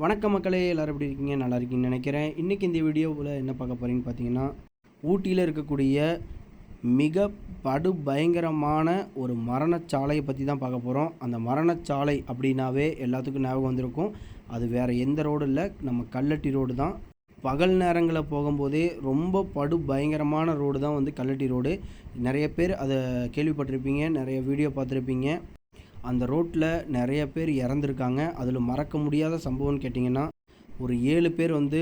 வணக்க மக்களே எல்லோரும் எப்படி இருக்கீங்க? நல்லா இருக்கீங்கன்னு நினைக்கிறேன். இன்றைக்கி இந்த வீடியோவில் என்ன பார்க்க போகிறீங்கன்னு பார்த்தீங்கன்னா ஊட்டியில் இருக்கக்கூடிய மிக படு பயங்கரமான ஒரு மரணச்சாலையை பற்றி தான் பார்க்க போகிறோம் அந்த மரணச்சாலை அப்படின்னாவே எல்லாத்துக்கும் ஞாபகம் வந்திருக்கும். அது வேறு எந்த ரோடு இல்லை. நம்ம கல்லட்டி ரோடு தான். பகல் நேரங்களில் போகும்போதே ரொம்ப படு பயங்கரமான ரோடு தான் வந்து கல்லட்டி ரோடு. நிறைய பேர் அதை கேள்விப்பட்டிருப்பீங்க நிறைய வீடியோ பார்த்துருப்பீங்க. அந்த ரோட்டில் நிறைய பேர் இறந்துருக்காங்க. அதில் மறக்க முடியாத சம்பவம்னு கேட்டிங்கன்னா ஒரு ஏழு பேர் வந்து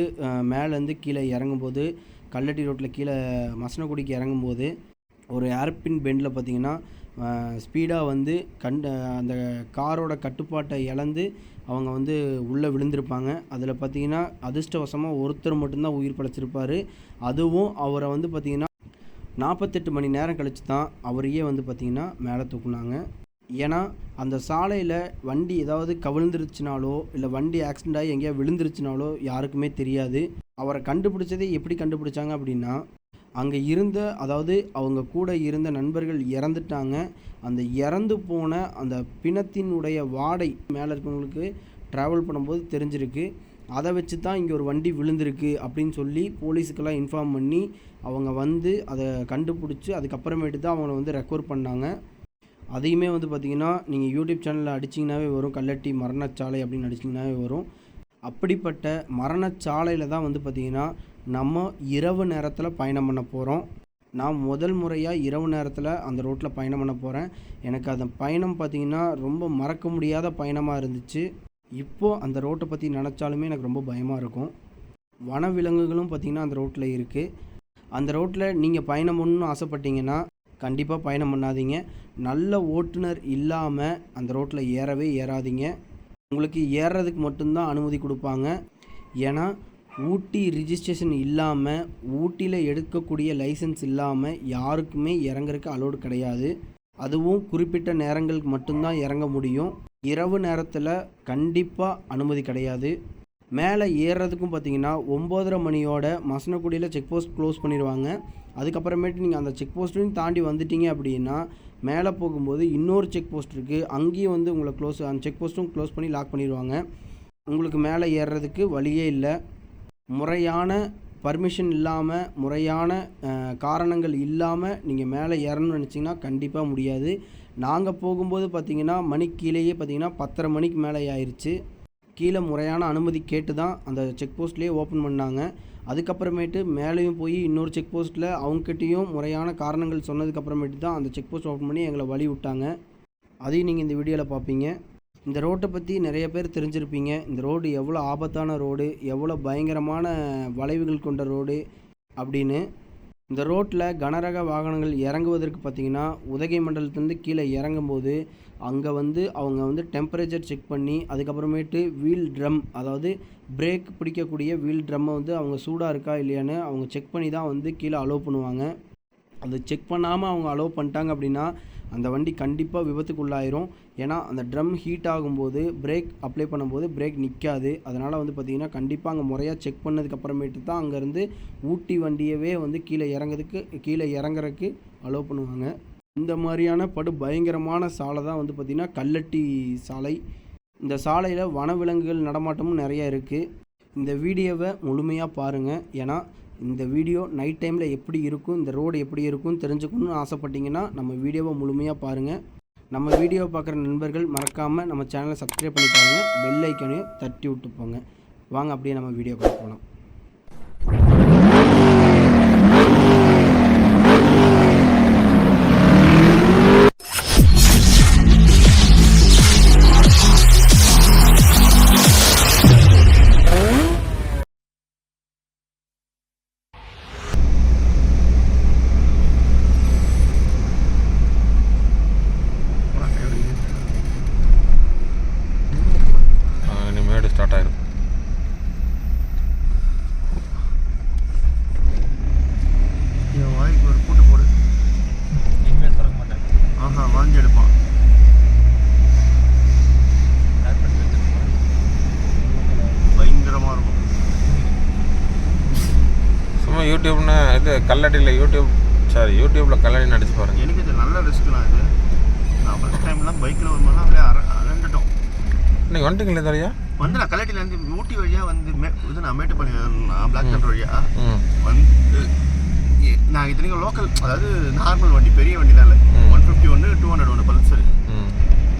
மேலேருந்து கீழே இறங்கும்போது கல்லட்டி ரோட்டில் கீழே மசனக்குடிக்கு இறங்கும்போது ஒரு ஏர்பின் பெண்டில் பார்த்திங்கன்னா ஸ்பீடாக வந்து கண்ட அந்த காரோட கட்டுப்பாட்டை இழந்து அவங்க வந்து உள்ளே விழுந்திருப்பாங்க. அதில் பார்த்தீங்கன்னா அதிர்ஷ்டவசமாக ஒருத்தர் மட்டும்தான் உயிர் பிழைச்சிருப்பார். அதுவும் அவரை வந்து பார்த்திங்கன்னா நாற்பத்தெட்டு மணி நேரம் கழித்து தான் அவரையே வந்து பார்த்திங்கன்னா மேலே தூக்குனாங்க. ஏன்னா அந்த சாலையில் வண்டி ஏதாவது கவிழ்ந்துருச்சுனாலோ இல்லை வண்டி ஆக்சிடென்ட் ஆகி எங்கேயா விழுந்துருச்சுனாலோ யாருக்குமே தெரியாது. அவரை கண்டுபிடிச்சதே எப்படி கண்டுபிடிச்சாங்க அப்படின்னா அங்கே இருந்த அதாவது அவங்க கூட இருந்த நண்பர்கள் இறந்துட்டாங்க. அந்த இறந்து போன அந்த பிணத்தினுடைய வாடை மேலே இருக்கவங்களுக்கு ட்ராவல் பண்ணும்போது தெரிஞ்சிருக்கு. அதை வச்சு தான் இங்கே ஒரு வண்டி விழுந்திருக்கு அப்படின்னு சொல்லி போலீஸுக்கெல்லாம் இன்ஃபார்ம் பண்ணி அவங்க வந்து அதை கண்டுபிடிச்சி அதுக்கப்புறமேட்டு தான் அவங்கள வந்து ரெக்கவர் பண்ணாங்க. அதையுமே வந்து பார்த்திங்கன்னா நீங்கள் யூடியூப் சேனலில் அடிச்சிங்கனாவே வரும். கல்லட்டி மரணச்சாலை அப்படின்னு அடிச்சிங்கனாவே வரும். அப்படிப்பட்ட மரணச்சாலையில் தான் வந்து பார்த்திங்கன்னா நம்ம இரவு நேரத்தில் பயணம் பண்ண போகிறோம் நான் முதல் முறையாக இரவு நேரத்தில் அந்த ரோட்டில் பயணம் பண்ண போகிறேன் எனக்கு அந்த பயணம் பார்த்திங்கன்னா ரொம்ப மறக்க முடியாத பயணமாக இருந்துச்சு. இப்போது அந்த ரோட்டை பற்றி நினச்சாலுமே எனக்கு ரொம்ப பயமாக இருக்கும். வனவிலங்குகளும் பார்த்திங்கன்னா அந்த ரோட்டில் இருக்குது அந்த ரோட்டில் நீங்கள் பயணம் பண்ணணும்னு ஆசைப்பட்டீங்கன்னா கண்டிப்பாக பயணம் பண்ணாதீங்க. நல்ல ஓட்டுநர் இல்லாமல் அந்த ரோட்டில் ஏறவே ஏறாதீங்க. உங்களுக்கு ஏறுறதுக்கு மட்டும்தான் அனுமதி கொடுப்பாங்க. ஏன்னா ஊட்டி ரிஜிஸ்ட்ரேஷன் இல்லாமல் ஊட்டியில் எடுக்கக்கூடிய லைசன்ஸ் இல்லாமல் யாருக்குமே இறங்குறதுக்கு அலோடு கிடையாது. அதுவும் குறிப்பிட்ட நேரங்களுக்கு மட்டும்தான் இறங்க முடியும். இரவு நேரத்தில் கண்டிப்பாக அனுமதி கிடையாது. மேலே ஏறுறதுக்கும் பார்த்தீங்கன்னா ஒம்போதரை மணியோட மசனக்குடியில் செக் போஸ்ட் க்ளோஸ் பண்ணிடுவாங்க. அதுக்கப்புறமேட்டு நீங்கள் அந்த செக் போஸ்ட்டையும் தாண்டி வந்துட்டீங்க அப்படின்னா மேலே போகும்போது இன்னொரு செக் போஸ்ட் இருக்குது அங்கேயும் வந்து உங்களை க்ளோஸ் அந்த செக் போஸ்ட்டும் க்ளோஸ் பண்ணி லாக் பண்ணிடுவாங்க. உங்களுக்கு மேலே ஏறுறதுக்கு வழியே இல்லை. முறையான பர்மிஷன் இல்லாமல் முறையான காரணங்கள் இல்லாமல் நீங்கள் மேலே ஏறணும்னு நினச்சிங்கன்னா கண்டிப்பாக முடியாது. நாங்கள் போகும்போது பார்த்தீங்கன்னா மணி கீழேயே பார்த்தீங்கன்னா பத்தரை மணிக்கு மேலே ஆயிடுச்சு கீழே முறையான அனுமதி கேட்டு தான் அந்த செக் போஸ்ட்லேயே ஓப்பன் பண்ணாங்க. அதுக்கப்புறமேட்டு மேலேயும் போய் இன்னொரு செக் போஸ்ட்டில் அவங்ககிட்டையும் முறையான காரணங்கள் சொன்னதுக்கப்புறமேட்டு தான் அந்த செக் போஸ்ட் ஓப்பன் பண்ணி எங்களை வழி விட்டாங்க. அதையும் நீங்கள் இந்த வீடியோவில் பார்ப்பீங்க இந்த ரோட்டை பற்றி நிறைய பேர் தெரிஞ்சிருப்பீங்க. இந்த ரோடு எவ்வளோ ஆபத்தான ரோடு எவ்வளோ பயங்கரமான வளைவுகள் கொண்ட ரோடு அப்படின்னு. இந்த ரோட்டில் கனரக வாகனங்கள் இறங்குவதற்கு பார்த்தீங்கன்னா உதகை மண்டலத்துலேருந்து கீழே இறங்கும்போது அங்கே வந்து அவங்க வந்து டெம்பரேச்சர் செக் பண்ணி அதுக்கப்புறமேட்டு வீல் ட்ரம் அதாவது பிரேக் பிடிக்கக்கூடிய வீல் ட்ரம்மை வந்து அவங்க சூடாக இருக்கா இல்லையான்னு அவங்க செக் பண்ணி தான் வந்து கீழே அலோவ் பண்ணுவாங்க. அது செக் பண்ணாமல் அவங்க அலோவ் பண்ணிட்டாங்க அப்படின்னா அந்த வண்டி கண்டிப்பாக விபத்துக்குள்ளாயிரும். ஏன்னா அந்த ட்ரம் ஹீட் ஆகும்போது பிரேக் அப்ளை பண்ணும்போது பிரேக் நிற்காது அதனால் வந்து பார்த்திங்கன்னா கண்டிப்பாக அங்கே முறையாக செக் பண்ணதுக்கு அப்புறமேட்டு தான் அங்கேருந்து ஊட்டி வண்டியவே வந்து கீழே இறங்குறதுக்கு கீழே இறங்குறதுக்கு அலோவ் பண்ணுவாங்க. இந்த மாதிரியான படு பயங்கரமான சாலை தான் வந்து பார்த்திங்கன்னா கல்லட்டி சாலை. இந்த சாலையில் வனவிலங்குகள் நடமாட்டமும் நிறைய இருக்குது இந்த வீடியோவை முழுமையாக பாருங்கள் ஏன்னா இந்த வீடியோ நைட் டைமில் எப்படி இருக்கும் இந்த ரோடு எப்படி இருக்கும் தெரிஞ்சுக்கணும்னு ஆசைப்பட்டீங்கன்னா நம்ம வீடியோவை முழுமையாக பாருங்கள் நம்ம வீடியோவை பார்க்குற நண்பர்கள் மறக்காமல் நம்ம சேனலை சப்ஸ்கிரைப் பண்ணி பாருங்கள் பெல் ஐக்கனையும் தட்டி விட்டு போங்க. வாங்க அப்படியே நம்ம வீடியோ போகலாம் கல்லடியில் யூடியூப் சாரி யூடியூப்பில் கல்லடி நடிச்சு பாருங்க. எனக்கு இது நல்ல ரிஸ்க்லாம் இது. நான் ஃபஸ்ட் டைம்லாம் பைக்கில் வரும்போது அப்படியே அர அரண்டுட்டோம் இன்னைக்கு வந்துட்டீங்களே தரையா வந்து நான் கல்லட்டிலேருந்து ஊட்டி வழியாக வந்து மே இது நான் மேட்டுப்பாளையம் நான் பிளாக் தண்டர் வழியாக வந்து நான் இத்தனைக்கும் லோக்கல் அதாவது நார்மல் வண்டி பெரிய வண்டினால ம். ஒன் ஃபிஃப்டி ஒன்று டூ ஹண்ட்ரட் ஒன்று பல்சர்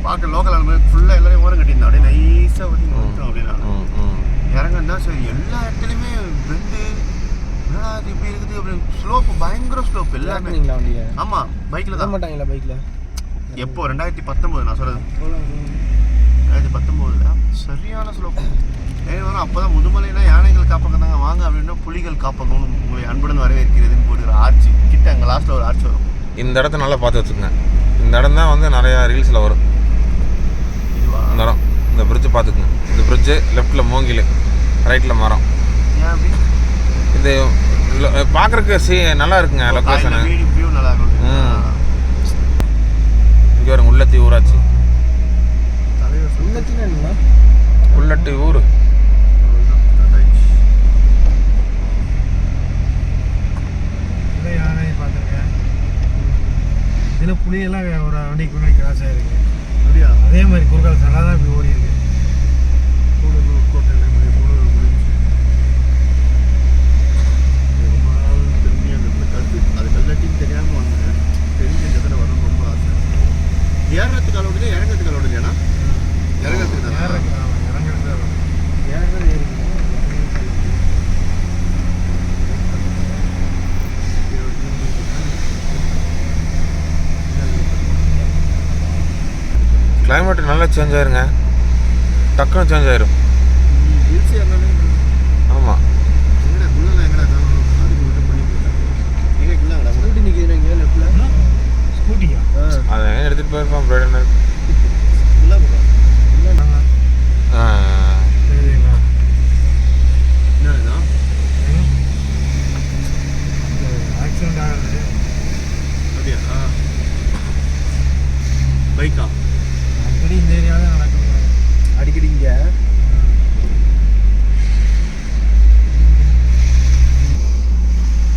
பார்க்க லோக்கல் ஆளுமே ஃபுல்லாக எல்லாரையும் ஓரம் கட்டியிருந்தேன். அப்படியே நைஸாக வந்துட்டோம் அப்படின்னா இறங்கன்னு சரி எல்லா இடத்துலையுமே அப்படின்னு ஸ்லோப் பயங்கர ஸ்லோப் எல்லாமே. ஆமாம் பைக்கில் தான். மாட்டாங்களா பைக்கில் எப்போ? ரெண்டாயிரத்தி பத்தொம்போது நான் சொல்கிறது ரெண்டாயிரத்தி பத்தொம்போதில் சரியான ஸ்லோப் ஏன் வரும் அப்போ தான் முதுமலைனா யானைகள் காப்பகம் தாங்க வாங்க அப்படின்னா புலிகள் காப்பகம் உங்களை அன்புடன் வரவேற்கிறதுன்னு போடுற ஆர்ச்சி. கிட்ட அங்கே லாஸ்ட்டில் ஒரு ஆர்ச்சி வரும். இந்த இடத்த நல்லா பார்த்து வச்சுக்கோங்க. இந்த இடம் தான் வந்து நிறையா ரீல்ஸில் வரும். இந்த இடம். இந்த பிரிட்ஜ் பார்த்துக்குங்க. இந்த பிரிட்ஜு லெஃப்ட்டில் மூங்கில் ரைட்டில் மரம். ஏன் அப்படி? இது பார்க்குறக்கு சி நல்லா இருக்குங்க லொக்கேஷனு. இங்கே வருங்க உள்ளத்தி ஊராட்சி. உள்ளட்டி ஊர். இதில் யானை பார்த்துருக்கேன் இதில் புளியெல்லாம் ஒரு வண்டிக்கு முன்னாடி கிராஸ் ஆகிருக்கு அப்படியா அதே மாதிரி குறுக்கால் நல்லா தான் இப்படி ஓடி இருக்கு கூடலூர் கோட்டை மணி கூடலூர் முடிஞ்சு ரொம்ப நாள் திரும்பி அந்த இடத்துல கருத்து அது கல்லட்டின்னு தெரியாமல் வந்தேன் தெரிஞ்ச இந்த இடத்துல வரணும்னு ரொம்ப ஆசை ஏறுறதுக்கு அளவு இல்லையா இறங்கிறதுக்கு அளவு இல்லையாண்ணா இறங்கிறதுக்கு தானா? ஏறக்கு ஆமாம் இறங்குறது தான் வரும். ஏறது ஏறிக்கணும் கிளைமேட் நல்லா சேஞ்ச் ஆயிருங்க. டக்குன்னு சேஞ்ச் ஆயிரும். ஆமாம் எங்கடா குள்ளலாம் எங்கடா காணோம் அதுக்கு மட்டும் பண்ணி போயிட்டாங்க எங்க குள்ளாங்கடா ஸ்கூட்டி நிற்கிறீங்க லெஃப்டில் ஸ்கூட்டியா அதை எடுத்துகிட்டு போயிருப்பான் பிரைடன் குள்ளா போகிறோம் சரிங்களா என்னதுண்ணா ஆக்சிடென்ட் ஆகுது அப்படியா பைக்கா அடிக்கடி இந்த ஏரியாவில் நடக்குங்க அடிக்கடி இங்கே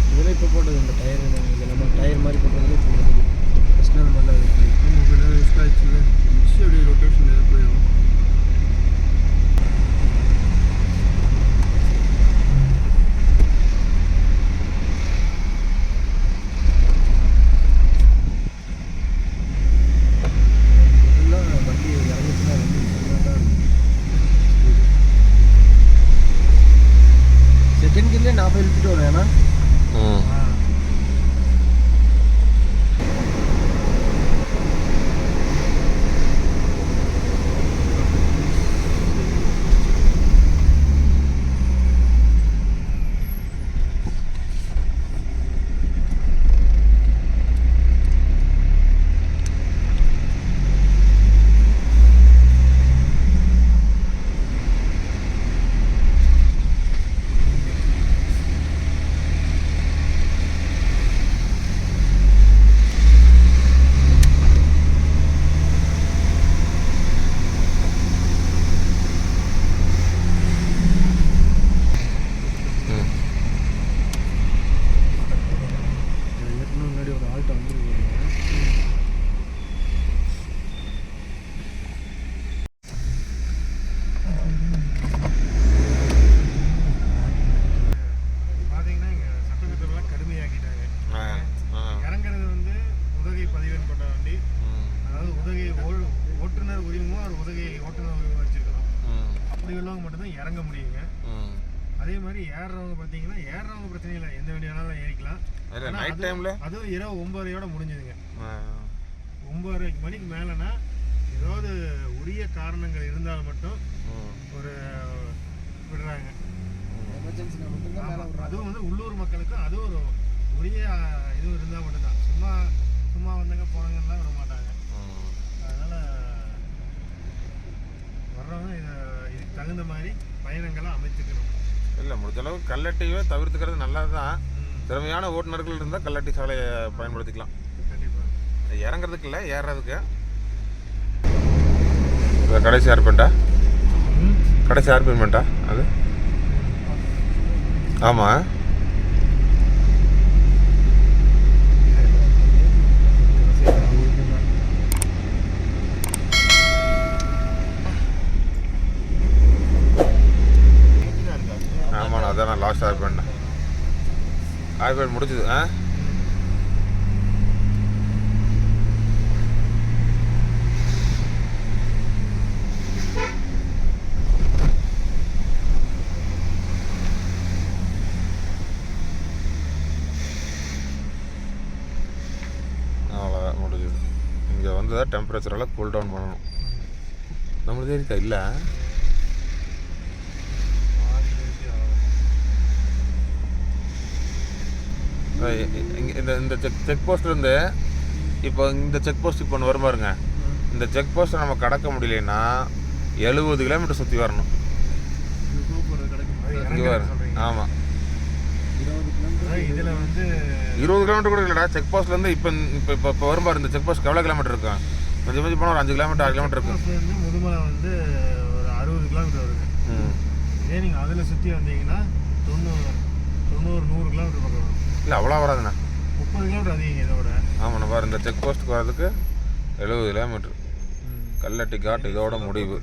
இதெல்லாம் இப்போ போட்டது இந்த டயர் இது நம்ம டயர் மாதிரி போட்டதுல இப்போ போட்டது ஃபஸ்ட்டு அந்த மாதிரிலாம் இருக்கு நமக்கு ஏதாவது ரிஸ்க் ஆயிடுச்சுல்ல மிக்சி அப்படியே ரொட்டேஷன் ஏதாவது போயிடும் எல்லாம் வண்டி இறங்கிச்சுன்னா வண்டி சரியாக தான் செகண்ட் கியர்லேயே நான் போய் இழுத்துட்டு வரேன் ஏன்னா ம் ம் ஏற்கனவே முன்னாடி ஒரு ஆள்கிட்ட வந்துருக்கீங்க பார்த்தீங்கன்னா இங்கே சட்டத்திட்டம்லாம் கடுமையாக்கிட்டாங்க ஆ ஆ இறங்குறது வந்து உதகை பதிவெண் கொண்ட வண்டி. அதாவது உதகை ஓ- ஓட்டுநர் உரிமமும் ஒரு உதகை ஓட்டுநர் உரிமம் வச்சிருக்கணும் ம். அப்படி உள்ளவங்க மட்டும்தான் இறங்க முடியுங்க. அதே மாதிரி ஏறுறவங்க பார்த்தீங்கன்னா ஏறுறவங்க பிரச்சனை இல்லை எந்த வண்டி வேணாலும் ஏறிக்கலாம். இல்லை ஆனா நைட் அது- டைமில் அதுவும் இரவு ஒன்பதரையோட முடிஞ்சுதுங்க. ஒன்பதரை மணிக்கு மேலேனா ஏதாவது உரிய காரணங்கள் இருந்தால் மட்டும் ஒரு விடுறாங்க. அதுவும் வந்து உள்ளூர் மக்களுக்கு அது ஒரு உரிய இது இருந்தால் மட்டும்தான். சும்மா சும்மா வந்தாங்க போனாங்கலாம் விட மாட்டாங்க அதனால வர்றவங்க இதை இதுக்கு தகுந்த மாதிரி பயணங்களை அமைத்துக்கணும். இல்லை முடிஞ்ச அளவுக்கு கல்லட்டியே தவிர்த்துக்கிறது நல்லது தான் திறமையான ஓட்டுநர்கள் இருந்தால் கல்லட்டி சாலையை பயன்படுத்திக்கலாம். கண்டிப்பா. இறங்குறதுக்கு இல்லை ஏறுறதுக்கு கடைசி ஆர்பெண்டா கடைசி ஆர்பெண்ட்டா அது? ஆமாம் ஆய்வு முடிச்சுது ஆ? அவ்வளோதான் இங்கே வந்து தான் டெம்பரேச்சரெல்லாம் கூல் டவுன் பண்ணணும். நம்மளுக்கு இருக்கா இல்லை இங்க இந்த இந்த செக் செக் போஸ்ட்லேருந்து இப்போ இந்த செக் போஸ்ட் இப்போ ஒன்று வரும் பாருங்க. இந்த செக் போஸ்ட்டை நம்ம கடக்க முடியலன்னா எழுபது கிலோமீட்டர் சுற்றி வரணும். ஆமாம் இதில் வந்து இருபது கிலோமீட்டர் கூட இல்லைடா. செக் போஸ்ட்லேருந்து இப்போ இப்போ இப்போ இப்போ வரும் பாரு. இந்த செக் போஸ்ட் எவ்வளோ கிலோமீட்டர் இருக்கும் கொஞ்சம் கொஞ்சம் போனால் ஒரு அஞ்சு கிலோமீட்டர் ஆறு கிலோமீட்டர் இருக்கும் முதுமலை வந்து ஒரு அறுபது கிலோமீட்டர் வருது ம். இதே நீங்கள் அதில் சுற்றி வந்தீங்கன்னா தொண்ணூறு தொண்ணூறு நூறு கிலோமீட்டர் பக்கம் வரும். இல்லை அவ்வளோ வராதுண்ணா. முப்பது கிலோமீட்டர் அதிகம் இதோட. ஆமாண்ணா பாரு இந்த செக் போஸ்ட்டுக்கு வர்றதுக்கு எழுபது கிலோமீட்டர் கல்லட்டி காட் இதோட முடிவு.